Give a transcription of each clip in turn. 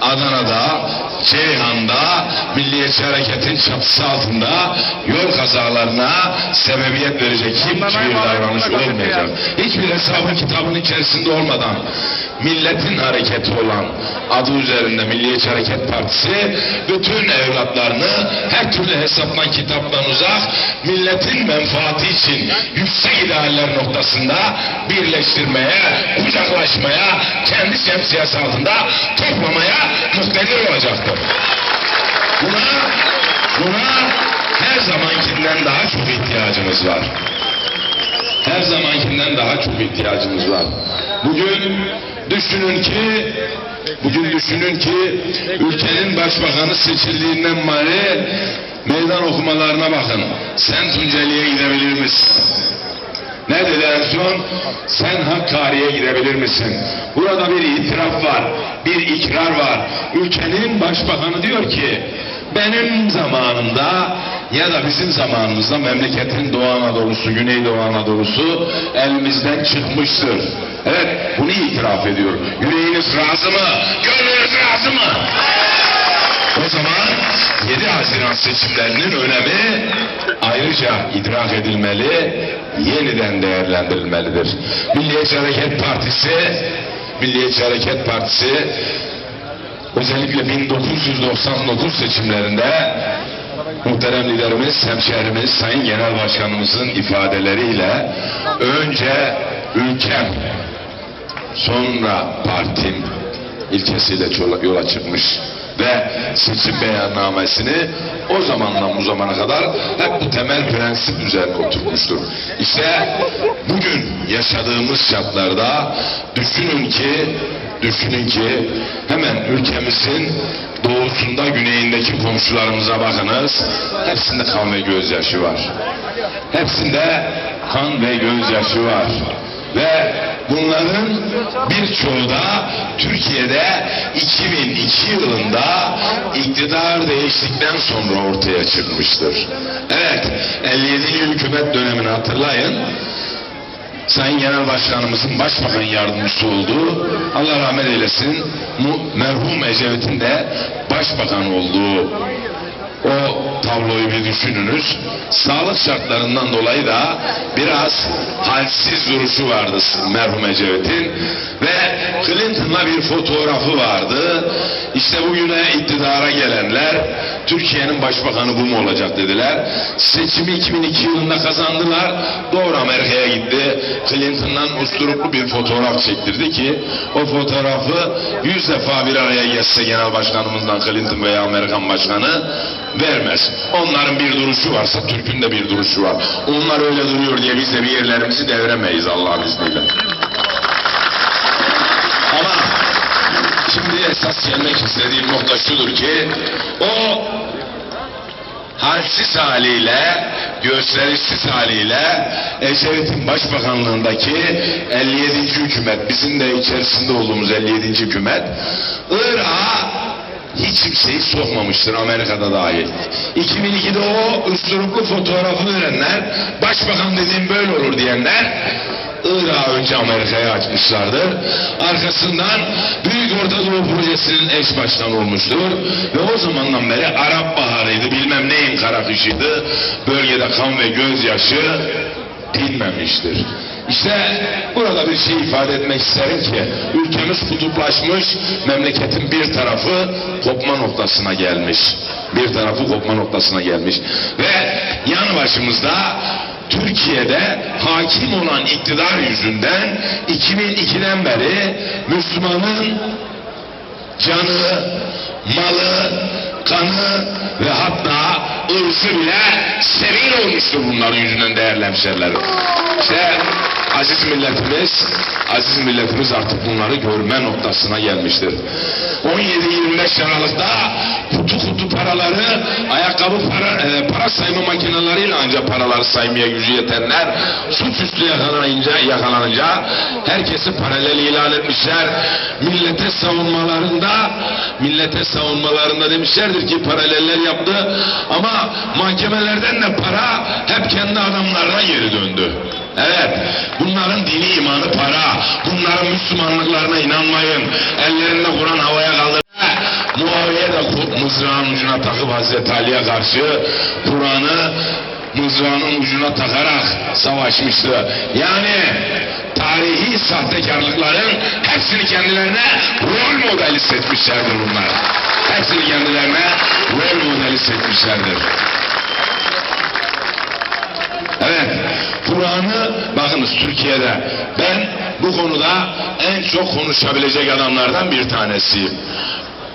Adana'da, Ceyhan'da Milliyetçi Hareket'in çatısı altında yol kazalarına sebebiyet verecek hiçbir davranış olmayacak. Hiçbir hesabın kitabın içerisinde olmadan milletin hareketi olan adı üzerinde Milliyetçi Hareket Partisi bütün evlatlarını her türlü hesaptan kitaptan uzak milletin menfaati için yüksek idealler noktasında birleştirmeye, kucaklaşmaya, kendi şemsiyesi altında toplamaya muktedir olacaktır. Buna, buna her zamankinden daha çok ihtiyacımız var. Her zamankinden daha çok ihtiyacımız var. Bugün düşünün ki bugün düşünün ki ülkenin başbakanı seçildiğinden beri meydan okumalarına bakın. Sen Tunceli'ye gidebilir misin? Ne dedi en son? Sen Hakkari'ye gidebilir misin? Burada bir itiraf var, bir ikrar var. Ülkenin başbakanı diyor ki, benim zamanımda ya da bizim zamanımızda memleketin Doğu Anadolu'su, Güneydoğu Anadolu'su elimizden çıkmıştır. Evet, bunu itiraf ediyor. Yüreğiniz razı mı? Gönlünüz razı mı? O zaman 7 Haziran seçimlerinin önemi ayrıca idrak edilmeli, yeniden değerlendirilmelidir. Milliyetçi Hareket Partisi, Milliyetçi Hareket Partisi özellikle 1999 seçimlerinde muhterem liderimiz, hemşehrimiz, Sayın Genel Başkanımızın ifadeleriyle önce ülkem, sonra partim ilkesiyle yola- çıkmış ve seçim beyannamesini o zamandan bu zamana kadar hep bu temel prensip üzerine oturmuştur. İşte bugün yaşadığımız şartlarda düşünün ki düşünün ki hemen ülkemizin doğusunda güneyindeki komşularımıza bakınız. Hepsinde kan ve gözyaşı var. Hepsinde kan ve gözyaşı var. Ve bunların birçoğu da Türkiye'de 2002 yılında iktidar değiştikten sonra ortaya çıkmıştır. Evet, 57. hükümet dönemini hatırlayın. Sayın Genel Başkanımızın Başbakan Yardımcısı olduğu, Allah rahmet eylesin, merhum Ecevit'in de Başbakan olduğu o tabloyu bir düşününüz. Sağlık şartlarından dolayı da biraz halsiz duruşu vardı merhum Ecevit'in ve Clinton'la bir fotoğrafı vardı. İşte bugüne iktidara gelenler Türkiye'nin başbakanı bu mu olacak dediler. Seçimi 2002 yılında kazandılar. Doğru Amerika'ya gitti. Clinton'dan usturuplu bir fotoğraf çektirdi ki o fotoğrafı yüz defa bir araya geçse genel başkanımızdan Clinton veya Amerikan başkanı vermez. Onların bir duruşu varsa Türk'ün de bir duruşu var. Onlar öyle duruyor diye biz de bir yerlerimizi deviremeyiz Allah'ın izniyle. Ama şimdi esas gelmek istediğim nokta şudur ki o halsiz haliyle, gösterişsiz haliyle Ecevit'in başbakanlığındaki 57. hükümet, bizim de içerisinde olduğumuz 57. hükümet, Irak'a hiç kimseyi sokmamıştır Amerika'da dahil. 2002'de o üstüruplu fotoğrafı verenler, başbakan dediğim böyle olur diyenler, Irak'ı önce Amerika'ya açmışlardır. Arkasından Büyük Orta Doğu Projesi'nin eş başkanı olmuştur. Ve o zamandan beri Arap Baharı'ydı, bilmem neyin kara kışıydı. Bölgede kan ve gözyaşı dinmemiştir. İşte burada bir şey ifade etmek isterim ki ülkemiz kutuplaşmış, memleketin bir tarafı kopma noktasına gelmiş. Bir tarafı kopma noktasına gelmiş. Ve yan başımızda Türkiye'de hakim olan iktidar yüzünden 2002'den beri Müslümanın canı, malı, kanı ve hatta ırsı bile sebil olmuştur bunların yüzünden değerli. İşte aziz milletimiz, aziz milletimiz artık bunları görme noktasına gelmiştir. 17-25 Aralık'ta kutu kutu paraları, ayakkabı para, e, para sayma makineleriyle ancak paraları saymaya gücü yetenler suçüstü yakalanınca, yakalanınca herkesi paralel ilan etmişler. Millete savunmalarında, millete savunmalarında demişlerdir ki paraleller yaptı ama mahkemelerden de para hep kendi adamlarına geri döndü. Evet, bunların dini imanı para. Bunların Müslümanlıklarına inanmayın. Ellerinde Kur'an havaya kaldır. Muaviye de mızrağın ucuna takıp Hazreti Ali'ye karşı Kur'an'ı mızrağının ucuna takarak savaşmıştı. Yani tarihi sahtekarlıkların hepsini kendilerine rol modeli seçmişlerdir bunlar. Hepsini kendilerine rol modeli seçmişlerdir. Evet, Kur'an'ı bakınız Türkiye'de ben bu konuda en çok konuşabilecek adamlardan bir tanesiyim.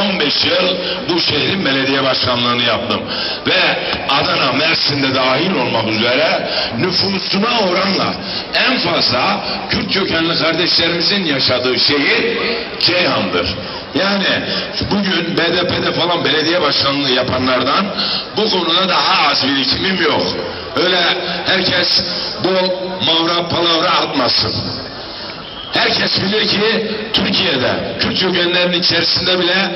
15 yıl bu şehrin belediye başkanlığını yaptım. Ve Adana, Mersin'de dahil olmak üzere nüfusuna oranla en fazla Kürt kökenli kardeşlerimizin yaşadığı şehir Ceyhan'dır. Yani bugün BDP'de falan belediye başkanlığı yapanlardan bu konuda daha az birikimim yok. Öyle herkes bol mavra palavra atmasın. Herkes bilir ki Türkiye'de Kürt kökenlerin içerisinde bile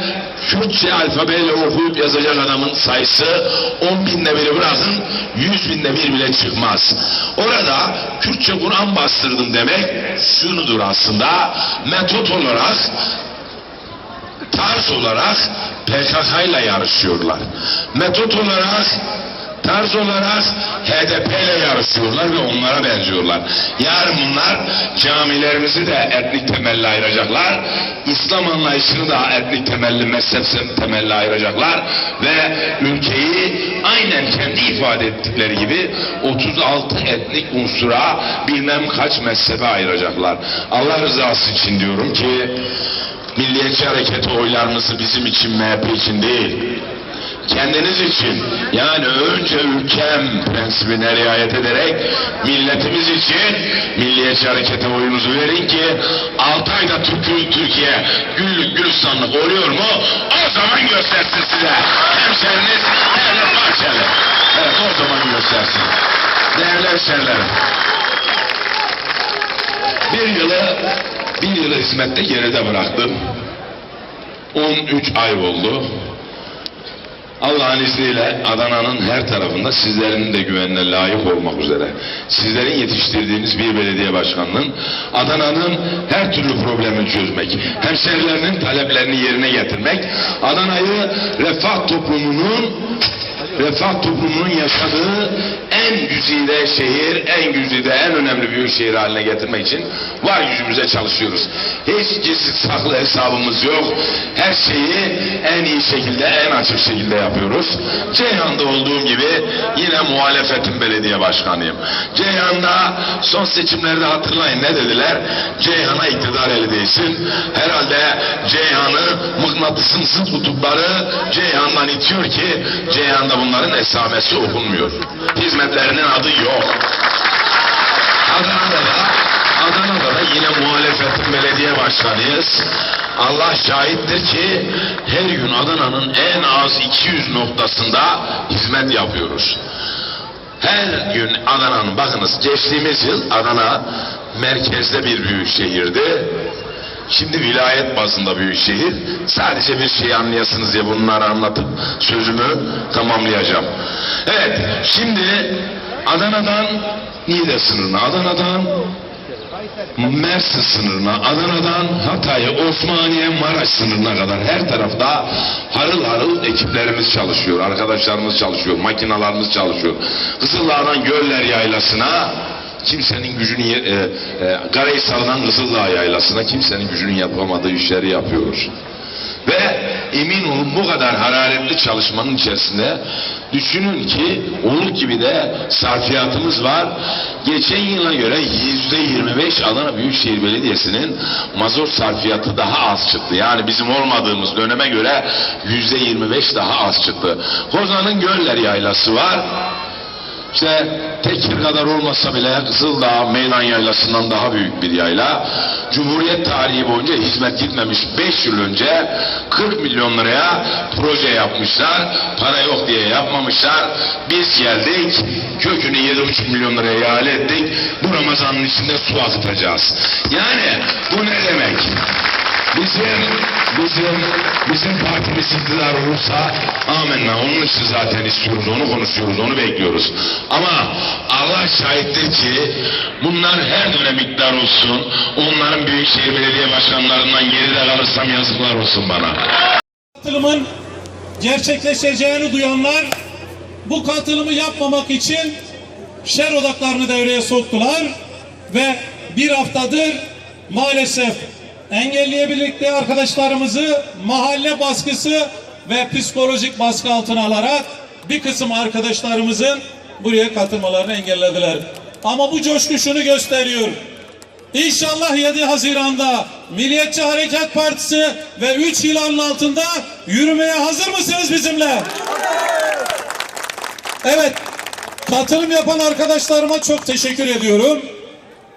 Kürtçe alfabeyle okuyup yazacak adamın sayısı 10 binde biri bırakın 100 binde bir bile çıkmaz. Orada Kürtçe Kur'an bastırdım demek şunudur aslında metot olarak tarz olarak PKK ile yarışıyorlar. Metot olarak tarz olarak HDP ile yarışıyorlar ve onlara benziyorlar. Yarın bunlar camilerimizi de etnik temelli ayıracaklar. İslam anlayışını da etnik temelli, mezhep temelli ayıracaklar ve ülkeyi aynen kendi ifade ettikleri gibi 36 etnik unsura bilmem kaç mezhebe ayıracaklar. Allah rızası için diyorum ki Milliyetçi Hareketi oylarınızı bizim için MHP için değil, kendiniz için yani önce ülkem prensibine riayet ederek milletimiz için Milliyetçi Harekete oyunuzu verin ki 6 ayda Türk, Türkiye güllük gülistanlık oluyor mu o zaman göstersin size hemşeriniz Devlet Bahçeli. Evet o zaman göstersin. Değerli hemşerilerim. Bir yılı bir yılı hizmette geride bıraktım. 13 ay oldu. Allah'ın izniyle Adana'nın her tarafında sizlerin de güvenine layık olmak üzere sizlerin yetiştirdiğiniz bir belediye başkanının Adana'nın her türlü problemini çözmek, hemşerilerinin taleplerini yerine getirmek, Adana'yı refah toplumunun refah toplumunun yaşadığı en güzide şehir, en güzide, en önemli büyük şehir haline getirmek için var gücümüze çalışıyoruz. Hiç gizli saklı hesabımız yok. Her şeyi en iyi şekilde, en açık şekilde yapıyoruz. Ceyhan'da olduğum gibi yine muhalefetin belediye başkanıyım. Ceyhan'da son seçimlerde hatırlayın ne dediler? Ceyhan'a iktidar eli değsin. Herhalde Ceyhan'ı mıknatısın kutupları Ceyhan'dan itiyor ki Ceyhan'da bunların esamesi okunmuyor. Hizmetlerinin adı yok. Adana'da da Adana'da da yine muhalefetin belediye başkanıyız. Allah şahittir ki her gün Adana'nın en az 200 noktasında hizmet yapıyoruz. Her gün Adana'nın bakınız geçtiğimiz yıl Adana merkezde bir büyük şehirdi. Şimdi vilayet bazında büyük şehir. Sadece bir şey anlayasınız diye bunları anlatıp sözümü tamamlayacağım. Evet, şimdi Adana'dan Niğde sınırına, Adana'dan Mersin sınırına, Adana'dan Hatay'a, Osmaniye, Maraş sınırına kadar her tarafta harıl harıl ekiplerimiz çalışıyor, arkadaşlarımız çalışıyor, makinalarımız çalışıyor. Kızıldağ'dan Göller Yaylası'na kimsenin gücünü e, e, Karahisar'dan Kızıldağ Yaylası'na kimsenin gücünün yapamadığı işleri yapıyoruz. Ve emin olun bu kadar hararetli çalışmanın içerisinde düşünün ki olur gibi de sarfiyatımız var. Geçen yıla göre yüzde 25 Adana Büyükşehir Belediyesi'nin mazot sarfiyatı daha az çıktı. Yani bizim olmadığımız döneme göre yüzde 25 daha az çıktı. Kozan'ın Göller Yaylası var. İşte Tekir kadar olmasa bile Kızıldağ Meydan Yaylası'ndan daha büyük bir yayla. Cumhuriyet tarihi boyunca hizmet gitmemiş 5 yıl önce 40 milyon liraya proje yapmışlar. Para yok diye yapmamışlar. Biz geldik kökünü 7,5 milyon liraya ihale ettik. Bu Ramazan'ın içinde su akıtacağız. Yani bu ne demek? Bizim bizim bizim partimiz iktidar olursa amenna onun için zaten istiyoruz onu konuşuyoruz onu bekliyoruz. Ama Allah şahittir ki bunlar her dönem iktidar olsun onların büyükşehir belediye başkanlarından geride kalırsam yazıklar olsun bana. Katılımın gerçekleşeceğini duyanlar bu katılımı yapmamak için şer odaklarını devreye soktular ve bir haftadır maalesef engelliye birlikte arkadaşlarımızı mahalle baskısı ve psikolojik baskı altına alarak bir kısım arkadaşlarımızın buraya katılmalarını engellediler. Ama bu coşku şunu gösteriyor. İnşallah 7 Haziran'da Milliyetçi Hareket Partisi ve 3 yılanın altında yürümeye hazır mısınız bizimle? Evet, katılım yapan arkadaşlarıma çok teşekkür ediyorum.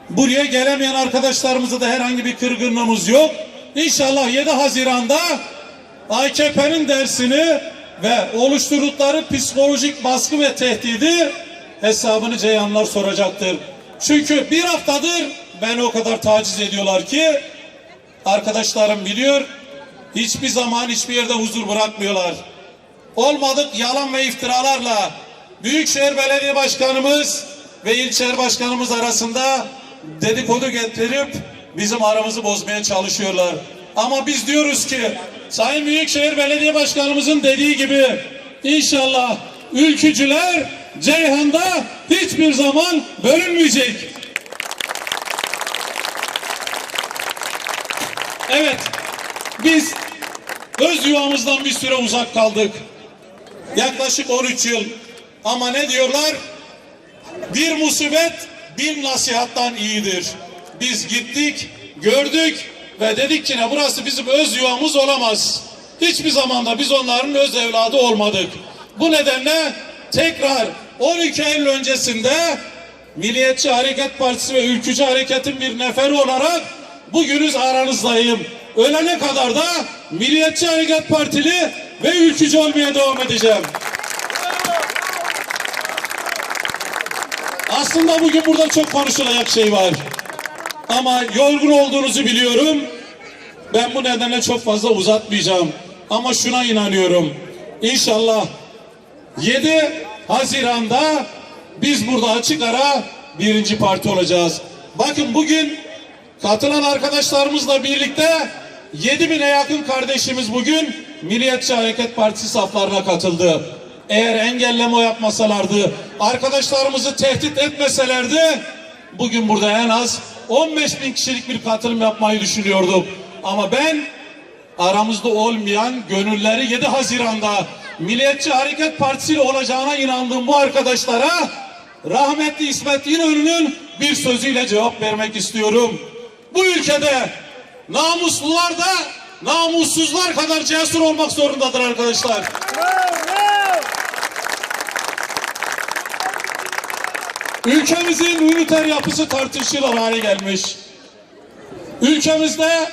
Buraya gelemeyen arkadaşlarımıza da herhangi bir kırgınlığımız yok. İnşallah 7 Haziran'da AKP'nin dersini ve oluşturdukları psikolojik baskı ve tehdidi hesabını Ceyhanlar soracaktır. Çünkü bir haftadır beni o kadar taciz ediyorlar ki arkadaşlarım biliyor hiçbir zaman hiçbir yerde huzur bırakmıyorlar. Olmadık yalan ve iftiralarla Büyükşehir Belediye Başkanımız ve ilçe başkanımız arasında dedikodu getirip bizim aramızı bozmaya çalışıyorlar. Ama biz diyoruz ki Sayın Büyükşehir Belediye Başkanımızın dediği gibi inşallah ülkücüler Ceyhan'da hiçbir zaman bölünmeyecek. Evet, biz öz yuvamızdan bir süre uzak kaldık. Yaklaşık 13 yıl. Ama ne diyorlar? Bir musibet bin nasihattan iyidir. Biz gittik, gördük ve dedik ki ne burası bizim öz yuvamız olamaz. Hiçbir zamanda biz onların öz evladı olmadık. Bu nedenle tekrar 12 Eylül öncesinde Milliyetçi Hareket Partisi ve Ülkücü Hareket'in bir neferi olarak bugünüz aranızdayım. Ölene kadar da Milliyetçi Hareket Partili ve ülkücü olmaya devam edeceğim. Aslında bugün burada çok konuşulacak şey var. Ama yorgun olduğunuzu biliyorum. Ben bu nedenle çok fazla uzatmayacağım. Ama şuna inanıyorum. İnşallah 7 Haziran'da biz burada açık ara birinci parti olacağız. Bakın bugün katılan arkadaşlarımızla birlikte 7 bine yakın kardeşimiz bugün Milliyetçi Hareket Partisi saflarına katıldı. Eğer engelleme yapmasalardı, arkadaşlarımızı tehdit etmeselerdi, bugün burada en az 15 bin kişilik bir katılım yapmayı düşünüyorduk. Ama ben aramızda olmayan gönülleri 7 Haziran'da Milliyetçi Hareket Partisi ile olacağına inandığım bu arkadaşlara rahmetli İsmet İnönü'nün bir sözüyle cevap vermek istiyorum. Bu ülkede namuslular da namussuzlar kadar cesur olmak zorundadır arkadaşlar. Ülkemizin üniter yapısı tartışılır hale gelmiş. Ülkemizde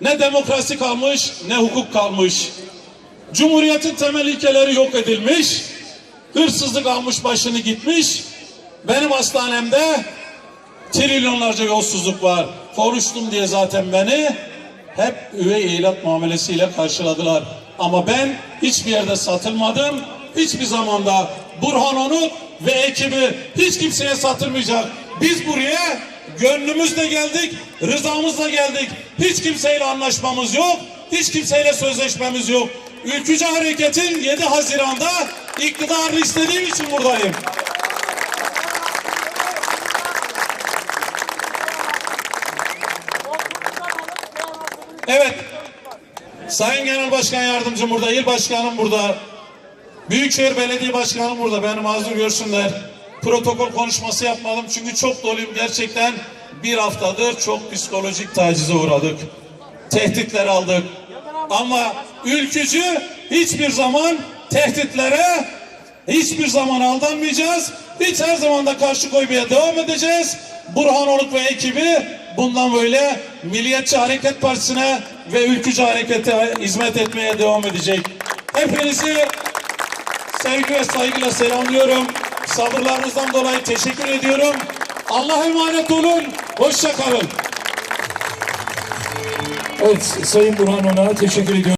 ne demokrasi kalmış ne hukuk kalmış. Cumhuriyetin temel ilkeleri yok edilmiş. Hırsızlık almış başını gitmiş. Benim hastanemde trilyonlarca yolsuzluk var. Konuştum diye zaten beni hep üvey evlat muamelesiyle karşıladılar. Ama ben hiçbir yerde satılmadım. Hiçbir zamanda Burhan Onuk ve ekibi hiç kimseye satılmayacak. Biz buraya gönlümüzle geldik, rızamızla geldik. Hiç kimseyle anlaşmamız yok. Hiç kimseyle sözleşmemiz yok. Ülkücü Hareket'in 7 Haziran'da iktidarını istediğim için buradayım. Evet. Sayın Genel Başkan Yardımcım burada, İl Başkanım burada. Büyükşehir Belediye Başkanım burada. Beni mazur görsünler. Protokol konuşması yapmadım çünkü çok doluyum gerçekten. Bir haftadır çok psikolojik tacize uğradık. Tehditler aldık. Ama ülkücü hiçbir zaman tehditlere hiçbir zaman aldanmayacağız. Hiç her zaman da karşı koymaya devam edeceğiz. Burhan Oluk ve ekibi bundan böyle Milliyetçi Hareket Partisi'ne ve Ülkücü Hareket'e hizmet etmeye devam edecek. Hepinizi sevgi ve saygıyla selamlıyorum. Sabırlarınızdan dolayı teşekkür ediyorum. Allah'a emanet olun. Hoşça kalın. Evet, Sayın Burhan On'a teşekkür ediyorum.